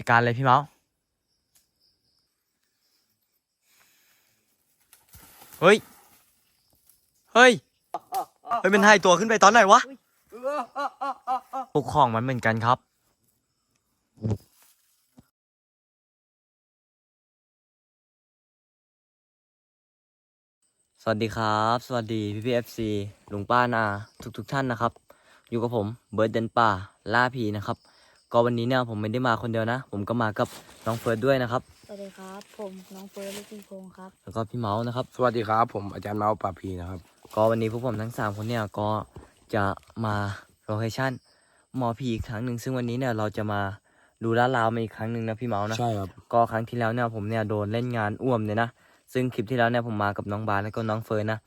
จัดการเลยพี่เมาส์เฮ้ย เฮ้ย เฮ้ยมันให้ตัวขึ้นไปตอนไหนวะปลุกของมันเหมือนกันครับสวัสดีครับ สวัสดีพี่พีเอฟซีลุงป้านาทุกทุกท่านนะครับ อยู่กับผมเบิร์ดเดนป่าล่าผีนะครับ ก็วันนี้เนี่ยผมไม่ได้มาคนเดียวนะ ผมก็มากับน้องเฟิร์สด้วยนะครับ สวัสดีครับ ผมน้องเฟิร์สลูกพี่พงศ์ครับแล้วก็พี่เมาส์นะครับ สวัสดีครับ ผมอาจารย์เมาส์ปราพีนะครับ ก็วันนี้พวกผมทั้งสามคนเนี่ยก็จะมาโลเคชั่นหมอผีอีกครั้งหนึ่งซึ่งวันนี้เนี่ยเราจะมาดูลาดราวมาอีกครั้งหนึ่งนะพี่เมาส์นะ ใช่ครับ ก็ครั้งที่แล้วเนี่ยผมเนี่ยโดนเล่นงานอ้วมเนี่ยนะ ซึ่งคลิปที่แล้วเนี่ยผมมากับน้องบาสแล้วก็น้องเฟิร์นนะ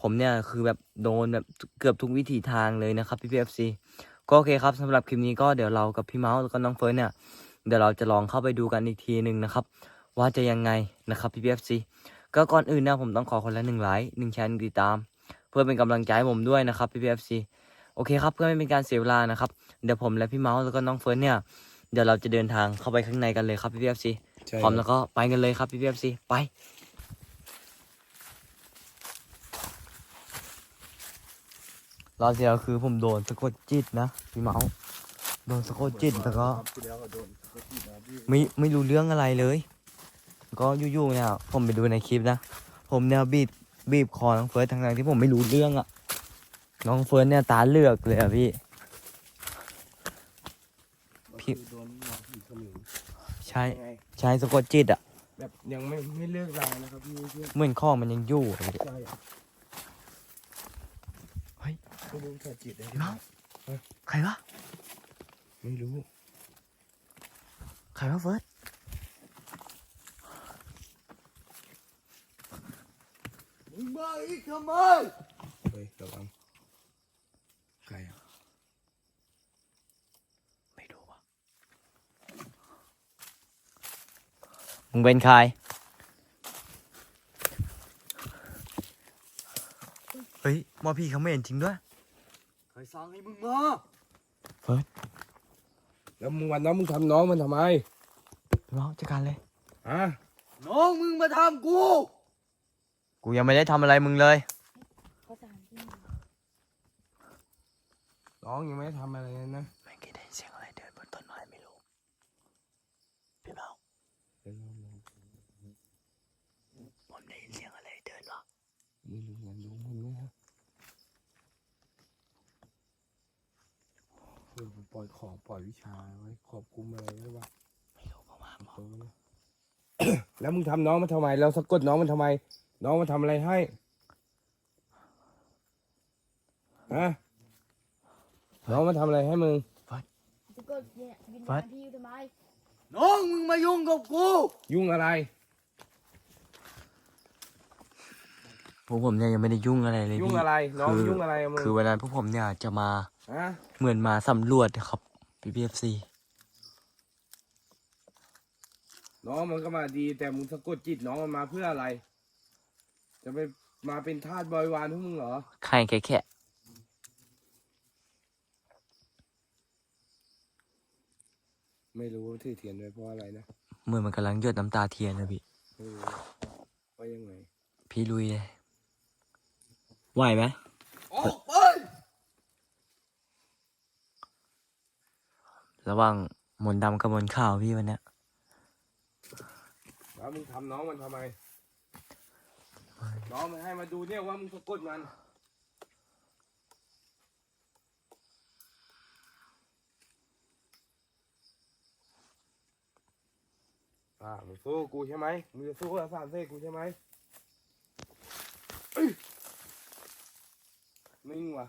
ผมเนี่ยคือแบบโดนแบบเกือบทุกวิถีทางเลยนะครับพี่พีเอฟซี ก็โอเคครับสำหรับคลิปนี้ก็เดี๋ยวเรากับพี่เมาส์แล้วก็น้องเฟิร์นเนี่ยเดี๋ยวเราจะลองเข้าไปดูกันอีกทีหนึ่งนะครับ ว่าจะยังไงนะครับพี่พีเอฟซีก็ก่อนอื่นนะผมต้องขอคนละหนึ่งไลค์หนึ่งแชร์หนึ่งติดตาม เพื่อเป็นกำลังใจให้ผมด้วยนะครับพี่พีเอฟซีโอเคครับเพื่อไม่เป็นการเสียเวลานะครับเดี๋ยวผมและพี่เมาส์แล้วก็น้องเฟิร์นเนี่ยเดี๋ยวเราจะเดินทางเข้าไปข้างในกันเลยครับพี่พีเอฟซีใช่พร้อมแล้วก็ไปกันเลยครับพี่พีเอฟซีไป รอบที่แล้วคือผมโดนสะกดจิตนะพี่เมาส์โดนสะกดจิตแล้วก็ไม่ไม่รู้เรื่องอะไรเลย ก็อยู่ๆเนี่ยผมไปดูในคลิปนะ ผมเนี่ยบีบบีบคอน้องเฟิร์สทั้งๆที่ผมไม่รู้เรื่องอะน้องเฟิร์สเนี่ยตาเลือกเลยอะพี่พี่โดนหมอผีเขมิงใช่ยังไงใช่สะกดจิตอะแบบยังไม่ไม่เลิกลานะครับพี่เพื่อนเหมือนข้องมันยังอยู่อะพี่ใช่อะเฮ้ย ไม่รู้สะจิตเลยพี่เมาส์ใครวะไม่รู้ใครวะเฟิร์สมึงมาอีกทำไมเฮ้ยระวังใครอะไม่รู้วะมึงเป็นใครเฮ้ยหมอพี่เขาไม่เห็นจริงด้วย ใครสั่งให้มึงมาเฟิร์สแล้วมึงวันนั้นมึงทำน้องมันทำไมพี่เมาส์จัดการเลย ฮะน้องมึงมาทำกู กูยังไม่ได้ทำอะไรมึงเลยก็ตามที่มาน้องยังไม่ได้ทำอะไรเลยนะ ไม่คิดได้เสียงอะไรเดินบนต้นไม้ไม่รู้ พี่เมาส์ผมได้ยินเสียงอะไรเดินวะ ไม่รู้เหมือนรู้มึงนะเออปล่อยของปล่อยวิชาไว้ขอบคุมอะไรไว้วะไม่รู้เพราะว่าหมอเออแล้วมึงทำน้องมันทำไม เราสะกดน้องมันทำไม น้องมันทำอะไรให้ฮะน้องมันทำอะไรให้มึงพี่ก็เนี่ยบินมาพี่อยู่ทำไมน้องมึงมายุ่งกับกู ยุ่งอะไร พวกผมเนี่ยยังไม่ได้ยุ่งอะไรเลยยุ่งพี่อะไร น้องคือยุ่งอะไรกับมึงคือวันนั้นพวกผมเนี่ยจะมาฮะ เหมือนมาสำรวจครับพี่พีเอฟซีน้องมันก็มาดี แต่มึงสะกดจิตน้องมันมาเพื่ออะไร จะไปมาเป็นทาสบริวารพวกมึงเหรอใครแค่แค่ไม่รู้ว่าถือเทียนไว้เพราะอะไรนะเหมือนมันกำลังหยดน้ำตาเทียนนะพี่ ไม่รู้ว่ายังไง พี่ลุยเลยไหวไหม ออกไป ระหว่างมนต์ดำกับมนต์ขาวพี่วันเนี้ยแล้วมึงทำน้องมันทำไม น้องมันให้มาดูเนี่ยว่ามึงสะกดมัน อ่ามึงสู้กูใช่ไหมมึงจะสู้กับสามเซ่กูใช่ไหมเอ้ยนิ่งว่ะ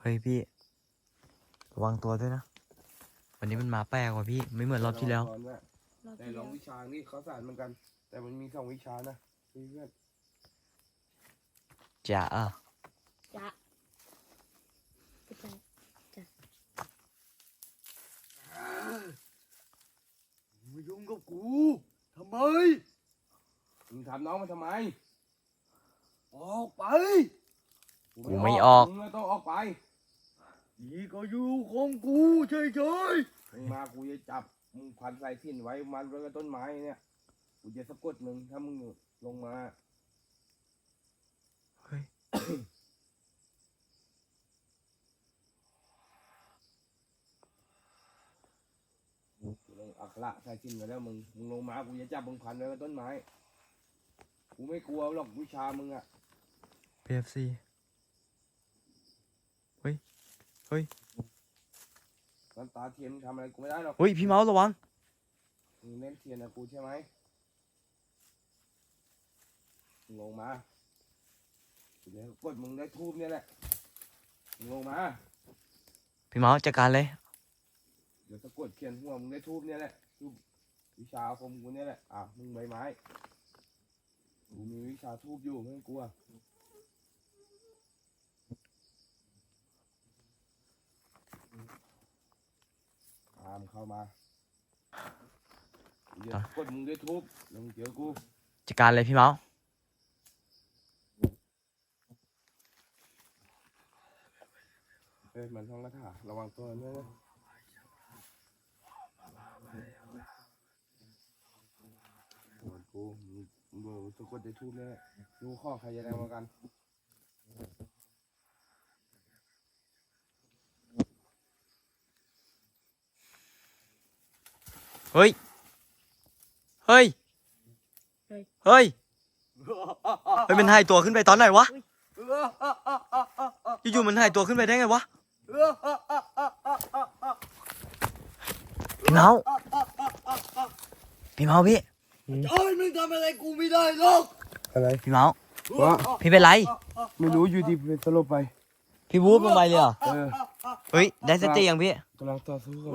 เฮ้ยพี่ ระวังตัวด้วยนะ วันนี้มันมาแปลกว่ะพี่ ไม่เหมือนรอบที่แล้วก่อนนะรอบแต่ที่ลแล้องววิชานี่เขาสานเหมือนกัน แต่มันมีสองวิชานะเพื่อนจะอะจะพี่ไปมายุ่งกับกูทำไมมึงทำน้องมันทำไมออกไปกูไม่ออก มึงไม่ต้องออกไป นี่ก็อยู่ของกูเฉยมึงมากูจะจับมึงพันสายสิญจนไว้มันไว้กับต้นไม้เนี่ยกูจะสะกดมึงถ้ามึงลงมาเฮ้ยลงอักขระสายสิญจนไว้แล้วมึงมึงลงมากูจะจับมึงพันไว้กับต้นไม้กูไม่กลัวหรอกวิชามึงอะ PFC เฮ้ย เฮ้ย น้ำตาเทียนมึงทำอะไรกูไม่ได้หรอกเฮ้ยพี่เมาส์ระวัง มึงเล่นเทียนกับกูใช่ไหมมึงลงมากูจะกดมึงได้ทูบเนี่ยแหละมึงลงมา พี่เมาส์จัดการเลย เดี๋ยวสะกดเขียนหัวมึงได้ทูบเนี่ยแหละทูบวิชาอาคมกูเนี่ยแหละอะมึงใบไม้กูมีวิชาทูบอยู่ไม่ต้องกลัวตาม เข้ามาเดี๋ยวสะกดมึงด้วยทูบแล้วมึงเจอกูจัดการเลยพี่เมาส์เอ้ยมันท่องคาถาระวังตัวด้วยนะโอ้ยกูมึงมึงสะกดได้ทูบเนี่ยแหละดูข้อใครจะได้มากัน ฮ้ยเฮ้ย เฮ้ย เฮ้ย เฮ้ย มันหายตัวขึ้นไปตอนไหนวะ อยู่ๆ มันหายตัวขึ้นไปได้ไงวะพี่เมาส์พี่เมาส์พี่เอ้ยมึงทำอะไรกูไม่ได้หรอกอะไรพี่เมาส์วะพี่เป็นไร ไม่รู้อยู่ดีเป็นสลบไป พี่วูบลงไปเลยเหรอ เออเฮ้ย ได้สติยังพี่กำลังต่อสู้กัน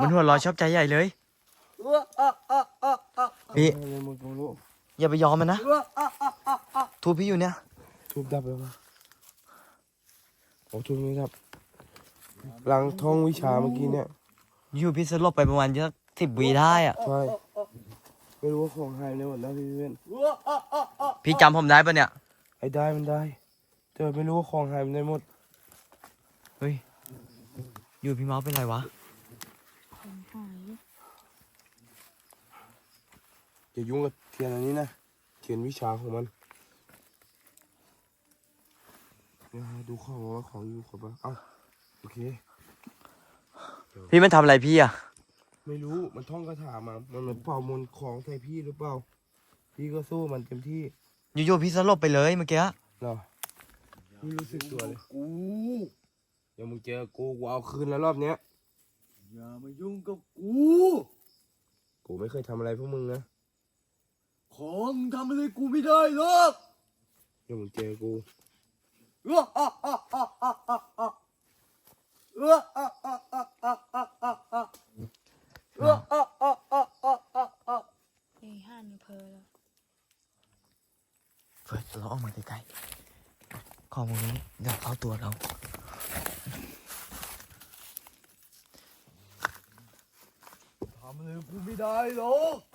มันหัวเร้อชอบใจใหญ่เลย พี่อะไรมึงกูรู้อย่าไปยอมมันนะทูบพี่อยู่เนี่ยทุบดับแล้ววะโอ้ทุบไม่ดับหลังท่องวิชาเมื่อกี้เนี่ยอยู่พี่สลบไปประมาณสักสิบวิได้อะใช่ไม่รู้ว่าของหายในหมดแล้วพี่เว้นพี่จำผมได้ปะเนี่ย ไอ้ได้มันได้ แต่ไม่รู้ว่าของหายไปไหนหมด เฮ้ย อยู่พี่เมาส์เป็นไรวะ ของหาย อย่ายุ่งกับเทียนอันนี้นะเทียนวิชาของมันเดี๋ยวหาดูของว่าของอยู่ครบปะเอ้าโอเค พี่มันทำอะไรพี่อะไม่รู้มันท่องคาถามามันเหมือนเป่ามนต์ของใส่พี่หรือเปล่า พี่ก็สู้มันเต็มที่อยู่ๆพี่สลบไปเลยเมื่อกี้ เหรอไม่รู้สึกตัวเลยกูเดี๋ยวมึงเจอกูกูเอาคืนแล้วรอบเนี้ยอย่ามายุ่งกับกู กูไม่เคยทำอะไรพวกมึงนะ ของทำอะไรกูไม่ได้หรอกเดี๋ยวมึงเจอกูเอ้ยห้าในเพลแล้วเฟิร์สเราออกมาใกล้ๆของพวกนี้เดี๋ยวเอาตัวเราทำอะไรกูไม่ได้หรอก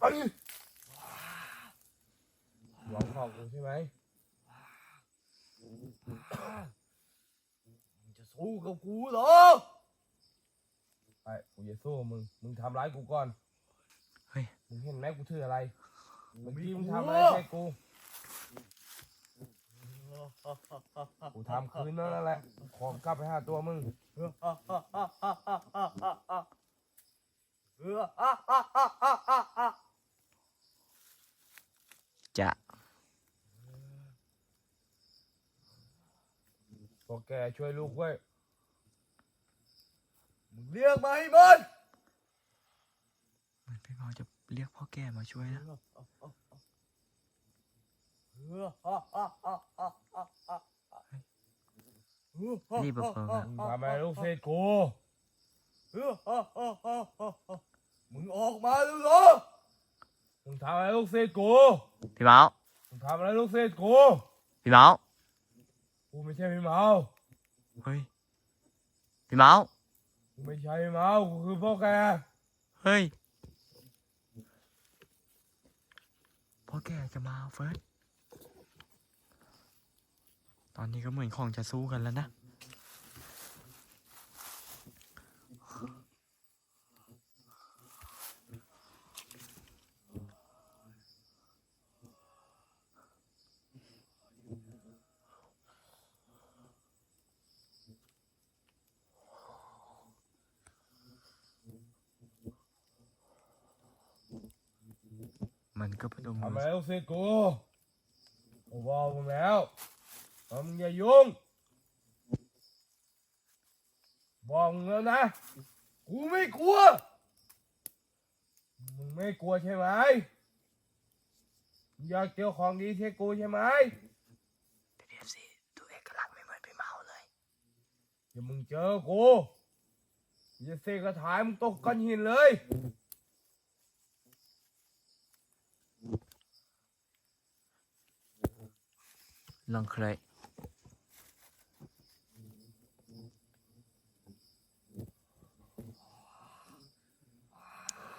ไปหวังของกูใช่ไหมมึงจะสู้กับกูเหรอไอ้กูจะสู้กับมึง มึงทำร้ายกูก่อน เฮ้ย มึงเห็นไหมกูถืออะไรเมื่อกี้มึงทำอะไรใส่กู กูทำคืนนั่นแหละ ของกลับไปหาตัวมึง จะพวกแกช่วยลูกไว้ยมึงเรียกมาให้มัน เหมือนพี่เมาส์จะเรียกพ่อแก่มาช่วยนะ รีบเปิดๆนะมึงทำอะไรลูกเศษกูมึงออกมาแล้วเหรอมึงทำอะไรลูกเศษกูพี่เมาส์มึงทำอะไรลูกเศษกูพี่เมาส์กูไม่ใช่พี่เมาเฮ้ยพี่เมาส์กูไม่ใช่พี่เมากูคือพ่อแกเฮ้ยพ่อแก่จะมาเฟิร์ส ตอนนี้ก็เหมือนของจะสู้กันแล้วนะ มันก็พนมทำมืไมอลูกศิษย์กูกูบอกมึงแล้ว ว่ามึงอย่ายุ่งบอกมึงแล้วนะ กูไม่กลัว มึงไม่กลัวใช่ไหมมึงอยากเจอของดีใช่กูใช่ไหมพีเอฟซีดูเอกลักษณ์ไม่เหมือนพี่เมาเลยเดี๋ยวมึงเจอกูอย่าเสกกระถายมึงตกก้อนหินเลยลองเคย เดี๋ยวมึ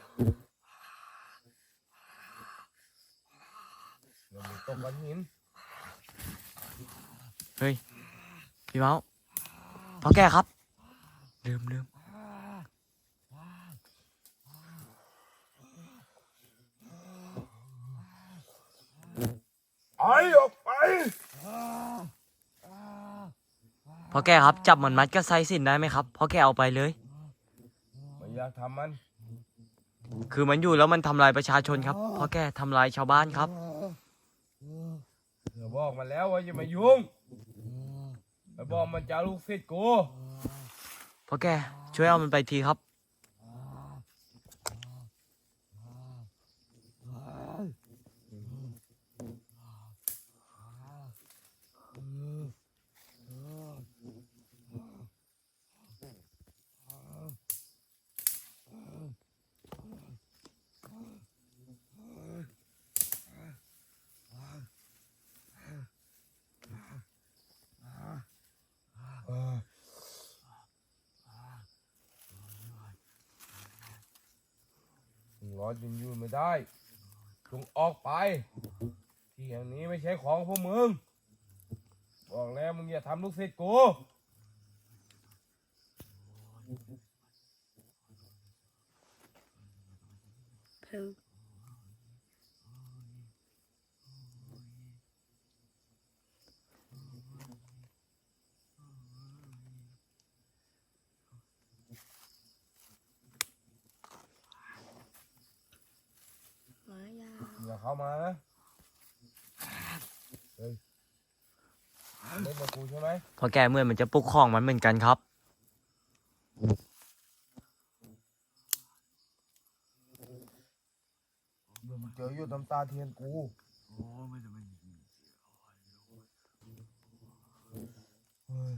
ง ตกก้อนหินเฮ้ย พี่เมาพอแกครับ ลืมลืมไอ้ออกไปพอแกครับ จับมันมัดกับไซสินได้ไหมครับพอแกเอาไปเลย ไม่อยากทำมัน คือมันอยู่แล้วมันทำลายประชาชนครับพอแกทำลายชาวบ้านครับ เดี๋ยวบอกมันแล้วว่าอย่ามายุ่งแล้วบอกมันจะเอาลูกศิษย์กูพอแกช่วยเอามันไปทีครับ มึงรอจนอยู่ไม่ได้จงออกไป ที่อย่างนี้ไม่ใช่ของพวกมึง บอกแล้วมึงอย่าทำลูกศิษย์กูเพล หมายา อย่า เข้ามานะเฮ้ยเล่นกับกูใช่ไหมพอแกเหมื่อนมันจะปลุกของมันเหมือนกันครับ เดี๋ยวมึงเจออยู่น้ำตาเทียนกูโอ้ไม่จะไม่เฮ้ย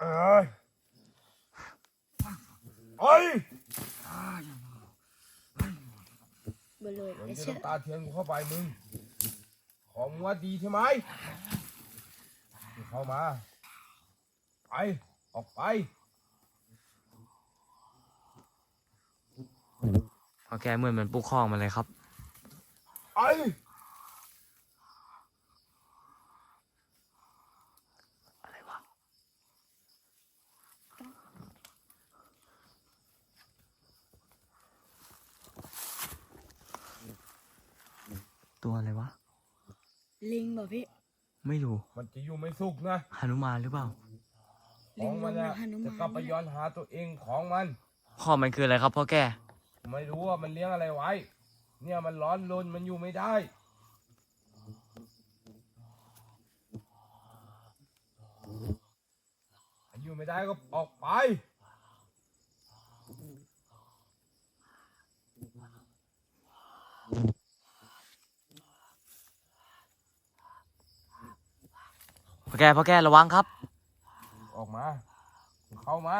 เอ้ยเอ้ย เบลเลยเดี๋ยวไอ้จะเชื่อน้ำตาเทียนกูเข้าไปมึง ของมึงว่าดีใช่ไหมมึงเข้ามา ไป ออกไปพอแกเหมื่อนมันปลุกของมันเลยครับ ไป อะไรวะ ตัวอะไรวะ ลิงบอกพี่ไม่รู้มันจะอยู่ไม่สุขนะหนุมานหรือเปล่า ขลิองงลมันงนะมาหนุจะมานกลับไปย้อนหาตัวเองของมันข้อมันคืออะไรครับพ่อแกไม่รู้ว่ามันเลี้ยงอะไรไว้ เนี่ยมันร้อนรนมันอยู่ไม่ได้ อยู่ไม่ได้ก็ออกไป พ่อแกพ่อแกระวังครับ ออกมา เข้ามา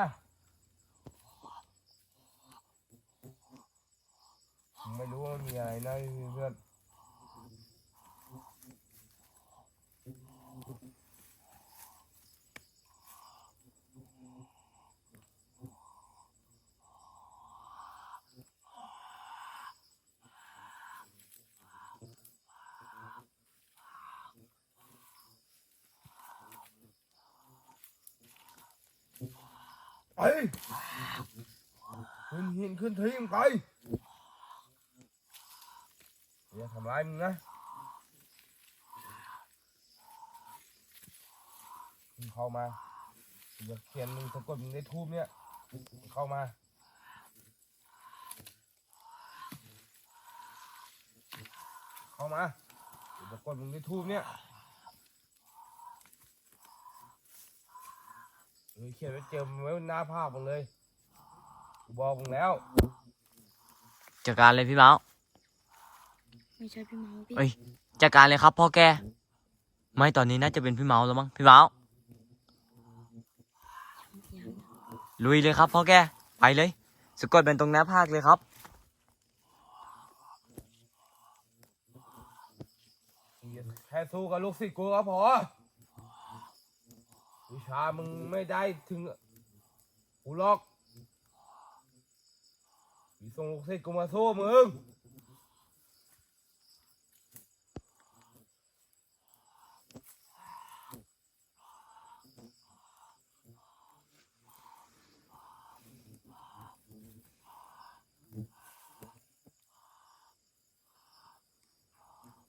ไม่รู้ว่ามีอะไรนะเพื่อน ขึ้นหินขึ้นทิ้งไปอย่าทำร้ายมึงนะมึงเข้ามาอย่าเขียนมึงสะกดมึงในทูบเนี่ยมึงเข้ามาเข้ามาสะกดมึงในทูบเนี่ย เฮ้ยเขียนไว้เจอมไว้บนหน้าภาพมึงเลยกูบอกมึงแล้ว จัดการเลยพี่เมาส์ไม่ใช่พี่เมาพี่เอ้ยจัดการเลยครับพ่อแก ไม่ตอนนี้น่าจะเป็นพี่เมาส์แล้วมั้งพี่เมาส์ยังลุยเลยครับพ่อแกไปเลยสะกดเป็นตรงหน้าภาคเลยครับ แค่สู้กับลูกศิษย์กูก็พอ วิชามึงไม่ได้ถึงกูหรอกมีส่งลูกศิษย์กูมาสู้มึง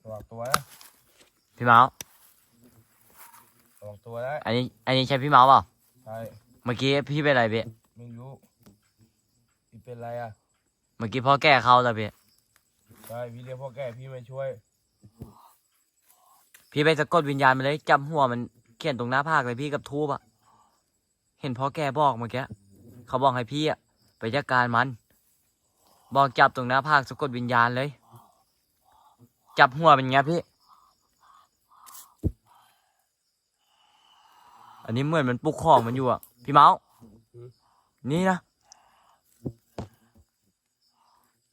ระวังตัวนะพี่เมาส์ระวัง ตัวนะอันนี้อันนี้ใช่พี่เมาส์เปล่าใช่เมื่อกี้พี่เป็นอะไรพี่ไม่รู้พี่เป็นไรอะเมื่อกี้พ่อแกเข้าแล้วพี่ใช่พี่เรียกพ่อแก่พี่มาช่วย พี่ไปสะกดวิญญาณมาเลยจับหัวมันเขียนตรงหน้าภาคเลยพี่กับทูบอะเห็นพ่อแกบอกเมื่อกี้เขาบอกให้พี่อะไปจัดการมัน บอกจับตรงหน้าภาคสะกดวิญญาณเลย จับหัวเป็นไงพี่ อันนี้เหมือนมันปลุกของมันอยู่อะพี่เมาส์อืมนี่นะ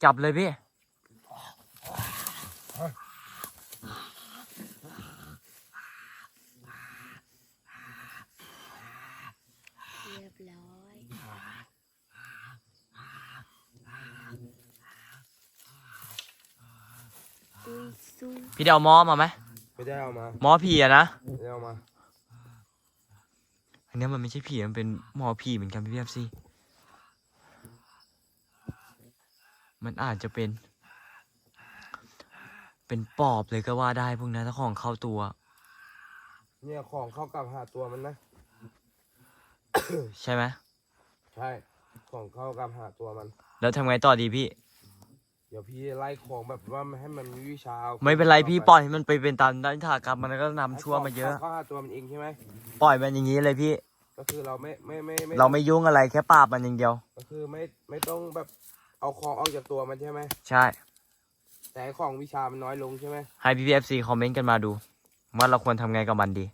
จับเลยพี่ เรียบร้อย อุ้ยสู้พี่เดเอาหมอมาไหมไม่ได้เอามา หมอผีอะนะ ไม่ได้เอามา อันเนี้ยมันไม่ใช่ผีมันเป็นหมอผีเหมือนกันพี่เอฟซีมันอาจจะเป็น เป็นปอบเลยก็ว่าได้พวกนั้นถ้าของเข้าตัว เนี่ยของเข้ากลับหาตัวมันนะ ใช่ไหมใช่ ของเข้ากลับหาตัวมัน แล้วทำไงต่อดีพี่ เดี๋ยวพี่ไล่ของแบบว่าไม่ให้มันมีวิชาไม่เป็นไรพี่ปล่อยให้มันไปเป็นตามด้านถากรรมมันก็นำชั่วมาเยอะเข้าหาตัวมันเองใช่ไหมปล่อยมันอย่างนี้เลยพี่ ก็คือเราไม่ไม่ไม่ไม่เราไม่ยุ่งอะไรแค่ปราบมันอย่างเดียว ก็คือไม่ไม่ต้องแบบเอาของออกจากตัวมันใช่ไหมใช่ แต่ให้ของวิชามันน้อยลงใช่ไหมให้พี่พีเอฟซีคอมเมนต์กันมาดู ว่าเราควรทำไงกับมันดี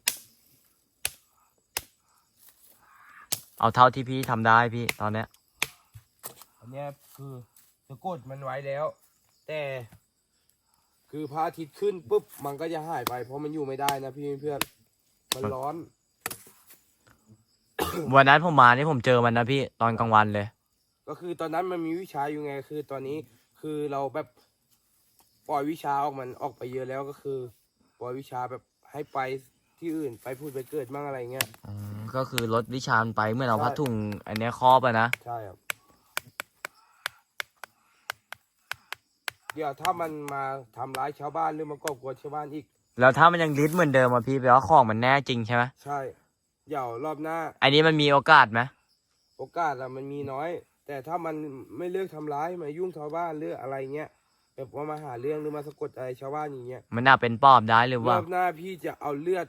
เอาเท่าที่พี่ทำได้พี่ตอนเนี้ย อันเนี้ยคือ จะกดมันไว้แล้ว แต่คือพระอาทิตย์ขึ้นปุ๊บมันก็จะหายไป เพราะมันอยู่ไม่ได้นะพี่เพื่อนมันร้อน วันนั้นผมมานี่ผมเจอมันนะพี่ตอนกลางวันเลย ก็คือตอนนั้นมันมีวิชาอยู่ไง คือตอนนี้คือเราแบบปล่อยวิชาออกมันออกไปเยอะแล้วก็คือ ปล่อยวิชาแบบให้ไปที่อื่นไปพูดไปเกิดมั่งอะไรเงี้ยอืมก็คือลดวิชามันไปเมื่อเราใช่พัดถุงอันเนี้ยครอบอะนะ ใช่ครับ เดี๋ยวถ้ามันมาทำร้ายชาวบ้านหรือมากอบกวนชาวบ้านอีก แล้วถ้ามันยังลิดเหมือนเดิมอะพี่แปลว่าของมันแน่จริงใช่ไหมใช่ เดี๋ยวรอบหน้า อันนี้มันมีโอกาสไหมโอกาสอะมันมีน้อย แต่ถ้ามันไม่เลือกทำร้ายมายุ่งชาวบ้านหรืออะไรเงี้ยแบบว่ามาหาเรื่องหรือมาสะกดอะไรชาวบ้านอย่างเงี้ยมันน่าเป็นปอบได้หรือรว่า อบหน้าพี่จะเอาเลือด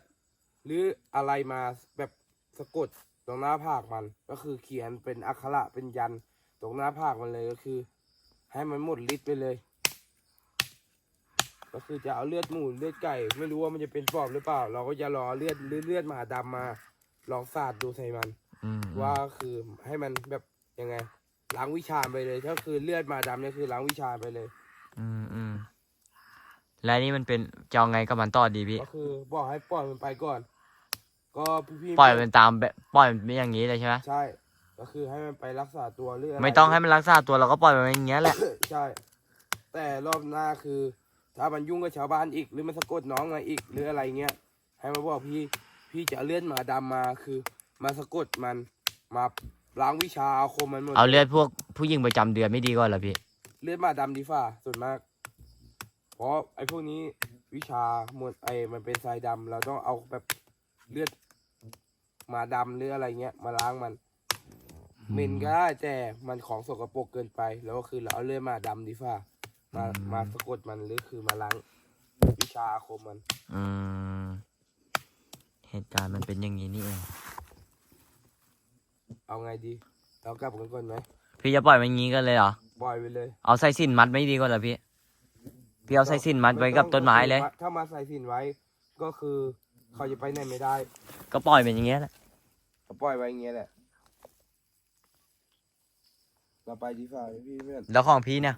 หรืออะไรมาแบบสะกดตรงหน้าผากมัน ก็คือเขียนเป็นอักขระเป็นยันต์ตรงหน้าผากมันเลยก็คือ ให้มันหมดฤทธิ์ไปเลย ก็คือจะเอาเลือดหมูเลือดไก่ ไม่รู้ว่ามันจะเป็นปอบหรือเปล่า เราก็จะรอเลือดหรือเลือดหมาดำมา ลองสาดดูใส่มัน อืมว่าคือให้มันแบบยังไงล้างวิชาไปเลยถ้าคือเลือดหมาดำเนี่ยคือล้างวิชาไปเลย อืมอืมและนี่มันเป็นจะเอาไงกับมันต่อดีพี่ ก็คือบอกให้ปล่อยมันไปก่อน ก็พี่ๆปล่อยมันตามแบบปล่อยมันเป็นอย่างนี้เลยใช่ไหมใช่ ก็คือให้มันไปรักษาตัวหรืออะไรไม่ต้องให้มันรักษาตัวเราก็ปล่อยมันอย่างเงี้ยแหละ ใช่ แต่รอบหน้าคือ ถ้ามันยุ่งกับชาวบ้านอีก หรือมันสะกดน้องมาอีกหรืออะไรเงี้ยให้มาบอกพี่พี่จะเอาเลื่อนหมาดำมาคือ มาสะกดมันมาล้างวิชาอาคมมันหมดเอาเลือดพวกผู้หญิงประจำเดือนไม่ดีกว่าเหรอพี่ เลือดหมาดำดีฝ่าส่วนมาก เพราะไอ้พวกนี้วิชาหมดไอ้มันเป็นทรายดำเราต้องเอาแบบเลือดหมาดำหรืออะไรเงี้ยมาล้างมันเหม็นก็ได้แต่มันของสกปรกเกินไป แล้วก็คือเราเอาเลือดหมาดำดีฝ่า มาอืมมาสะกดมันหรือคือมาล้างวิชาอาคมมัน อืมเหตุการณ์มันเป็นอย่างนี้นี่เองเอาไงดี เรากลับกันก่อนไหมพี่จะปล่อยมันงี้กันเลยเหรอ ปล่อยไปเลย เอาใส่สินมัดไม่ดีกว่าเหรอพี่ พี่เอาใส่สินมัดไว้กับต้นไม้เลย ถ้ามาใส่สินไว้ก็คือเขาจะไปไหนไม่ได้ ก็ปล่อยเป็นอย่างเงี้ยแหละ ก็ปล่อยไว้อย่างเงี้ยแหละ เราไปดีฝ่าพี่เพื่อนแล้วของพี่เนี่ย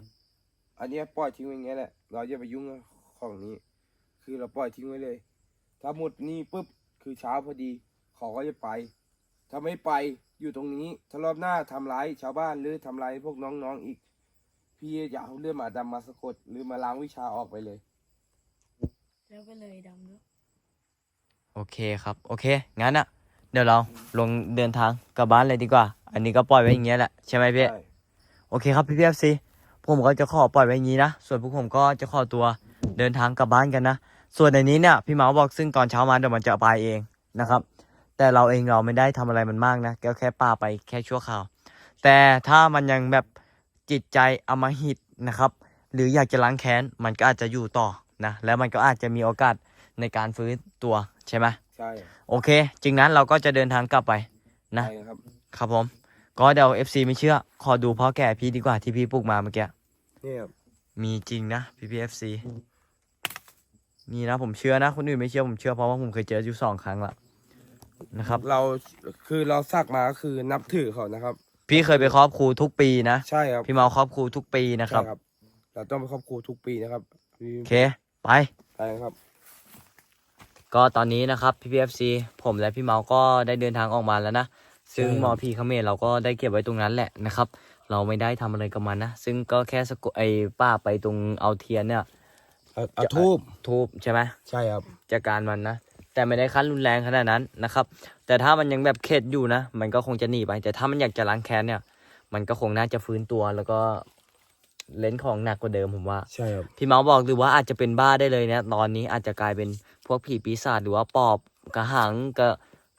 อันเนี้ยปล่อยทิ้งไว้อย่างเงี้ยแหละ เราอย่าไปยุ่งกับของนี้ คือเราปล่อยทิ้งไว้เลย ถ้าหมดนี่ปุ๊บคือเช้าพอดีเขาก็จะไป ถ้าไม่ไปอยู่ตรงนี้ถ้ารอบหน้าทำร้ายชาวบ้านหรือทำร้ายพวกน้องๆอีก พี่จะเอาเลือดหมาดำมาสะกด หรือมาล้างวิชาออกไปเลย แล้วก็เลยดำด้วยโอเคครับ โอเค งั้นอะเดี๋ยวเราลงเดินทางกลับบ้านเลยดีกว่า อันนี้ก็ปล่อยไว้อย่างเงี้ยแหละใช่ไหมพี่ ใช่ โอเคครับพี่พีเอฟซี ผมก็จะขอปล่อยไว้อย่างนี้นะ ส่วนพวกผมก็จะขอตัวเดินทางกลับบ้านกันนะ ส่วนในนี้เนี่ยพี่เมาส์บอกซึ่งตอนเช้ามาเดี๋ยวมันจะไปเองนะครับ แต่เราเองเราไม่ได้ทำอะไรมันมากนะก็แค่ป่าไปแค่ชั่วคราว แต่ถ้ามันยังแบบจิตใจอำมหิตนะครับ หรืออยากจะล้างแค้นมันก็อาจจะอยู่ต่อนะ แล้วมันก็อาจจะมีโอกาสในการฟื้นตัวใช่ไหมใช่ โอเค จึงนั้นเราก็จะเดินทางกลับไปนะใช่ครับ ครับผม ก็เดี๋ยว FC ไม่เชื่อ ขอดูพ่อแก่พี่ดีกว่าที่พี่ปลูกมาเมื่อกี้นี่ครับมีจริงนะพี่พี FC นี่นะผมเชื่อนะ คนอื่นไม่เชื่อผมเชื่อเพราะว่าผมเคยเจออยู่สองครั้งละนะครับ เราคือเราสักมาก็คือนับถือเขานะครับ พี่เคยไปครอบครูทุกปีนะ ใช่ครับพี่เมาครอบครูทุกปีนะครับ ใช่เราต้องไปครอบครัวทุกปีนะครับพี่โอเค ไปใช่ครับ ก็ตอนนี้นะครับพี่พี FC ผมและพี่เมาก็ได้เดินทางออกมาแล้วนะ ซึ่งใช่ครับหมอพีเขมรเราก็ได้เก็บไว้ตรงนั้นแหละนะครับ เราไม่ได้ทำอะไรกับมันนะ ซึ่งก็แค่สะกดไอ้ป้าไปตรงเอาเทียนเนี่ยเอาเอาทูบทูบใช่ไหมใช่ครับจัดการมันนะแต่ไม่ได้ขั้นรุนแรงขนาดนั้นนะครับ แต่ถ้ามันยังแบบเข็ดอยู่นะ มันก็คงจะหนีไป แต่ถ้ามันอยากจะล้างแค้นเนี่ย มันก็คงน่าจะฟื้นตัวแล้วก็เล่นของหนักกว่าเดิมผมว่า ใช่ครับ พี่เมาส์บอกหรือว่าอาจจะเป็นบ้าได้เลยนะตอนนี้อาจจะกลายเป็นพวกผีปีศาจหรือว่าปอบกระหังกระก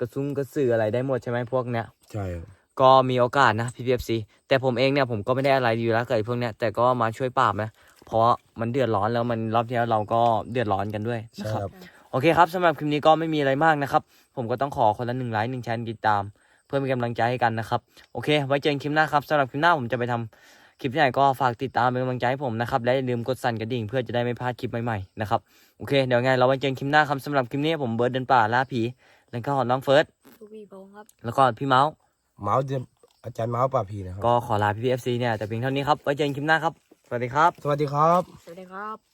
ระซุ้งกระสืออะไรได้หมดใช่ไหมพวกเนี้ยใช่ครับก็มีโอกาสนะพี่พีเอฟซีแต่ผมเองเนี่ยผมก็ไม่ได้อะไรอยู่แล้วกับไอ้พวกเนี้ยแต่ก็มาช่วยปราบนะเพราะมันเดือดร้อนแล้วมันรอบที่แล้วเราก็เดือดร้อนกันด้วยนะใช่ครับ ครับ โอเคครับสำหรับคลิปนี้ก็ไม่มีอะไรมากนะครับ ผมก็ต้องขอคนละหนึ่งไลค์หนึ่งแชร์ติดตาม เพื่อเป็นกำลังใจให้กันนะครับ โอเค ไว้เจอกันคลิปหน้าครับสำหรับคลิปหน้าผมจะไปทำคลิปที่ไหนก็ฝากติดตามเป็นกำลังใจให้ผมนะครับ และอย่าลืมกดสั่นกระดิ่งเพื่อจะได้ไม่พลาดคลิปใหม่ๆนะครับ โอเค เดี๋ยวไงเราไว้เจอกันคลิปหน้าครับสำหรับคลิปนี้ผมเบิร์ดเดินป่าล่าผี แล้วก็น้องเฟิร์สทุกวีพงครับ แล้วก็พี่เมาส์เมาส์เดียอาจารย์เมาส์ป่าพีนะครับ ก็ขอลาพี่พีเอฟซีเนี่ยแต่เพียงเท่านี้ครับ ไว้เจอกันคลิปหน้าครับ สวัสดีครับ สวัสดีครับ สวัสดีครับ